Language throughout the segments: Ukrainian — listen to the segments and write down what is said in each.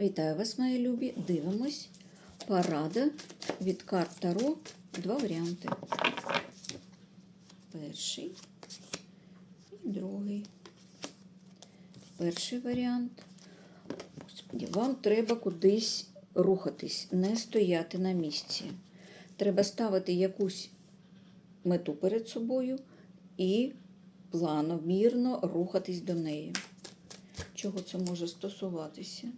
Вітаю вас, мої любі. Дивимось. Парада від карт Таро. Два варіанти. Перший і другий. Перший варіант. Господі, вам треба кудись рухатись, не стояти на місці. Треба ставити якусь мету перед собою і планомірно рухатись до неї. Чого це може стосуватися?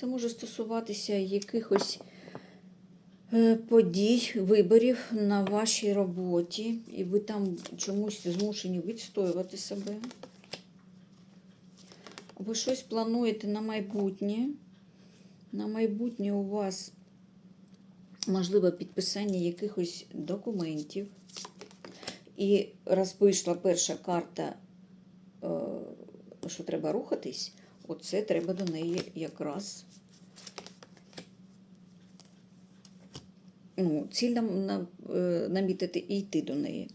Це може стосуватися якихось е, подій, виборів на вашій роботі, і ви там чомусь змушені відстоювати себе. Ви щось плануєте на майбутнє. На майбутнє у вас можливо підписання якихось документів. І раз вийшла перша карта, е, що треба рухатись, оце треба до неї якраз ну, ціль нам, на- е, намітити і йти до неї.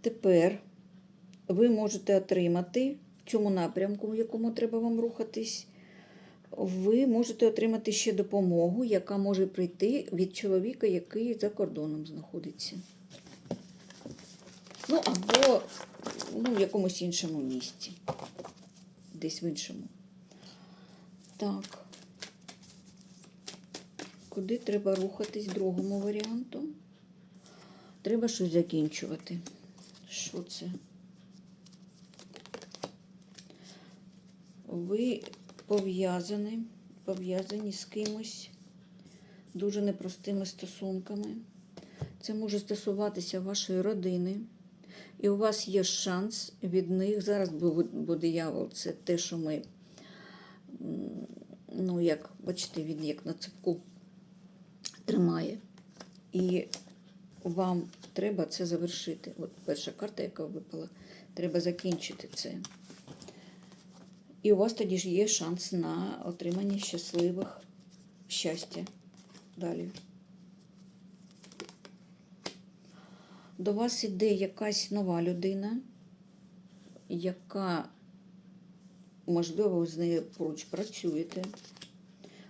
Тепер ви можете отримати в цьому напрямку, в якому треба вам рухатись, ви можете отримати ще допомогу, яка може прийти від чоловіка, який за кордоном знаходиться. Ну, або ну, в якомусь іншому місті. Десь в іншому. Так. Куди треба рухатись другому варіанту? Треба щось закінчувати. Що це? Ви пов'язані, пов'язані з кимось дуже непростими стосунками. Це може стосуватися вашої родини. І у вас є шанс від них. Зараз буде явол, це те, що ми, ну, як, бачите, він як на цепку тримає. І вам треба це завершити. От перша карта, яка випала, треба закінчити це. І у вас тоді ж є шанс на отримання щасливих щастя. Далі. До вас іде якась нова людина, яка, можливо, ви з нею поруч працюєте,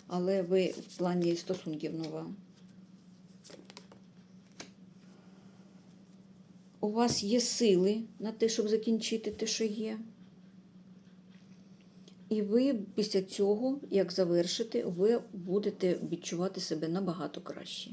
але ви в плані стосунків нова. У вас є сили на те, щоб закінчити те, що є. І ви після цього, як завершите, ви будете відчувати себе набагато краще.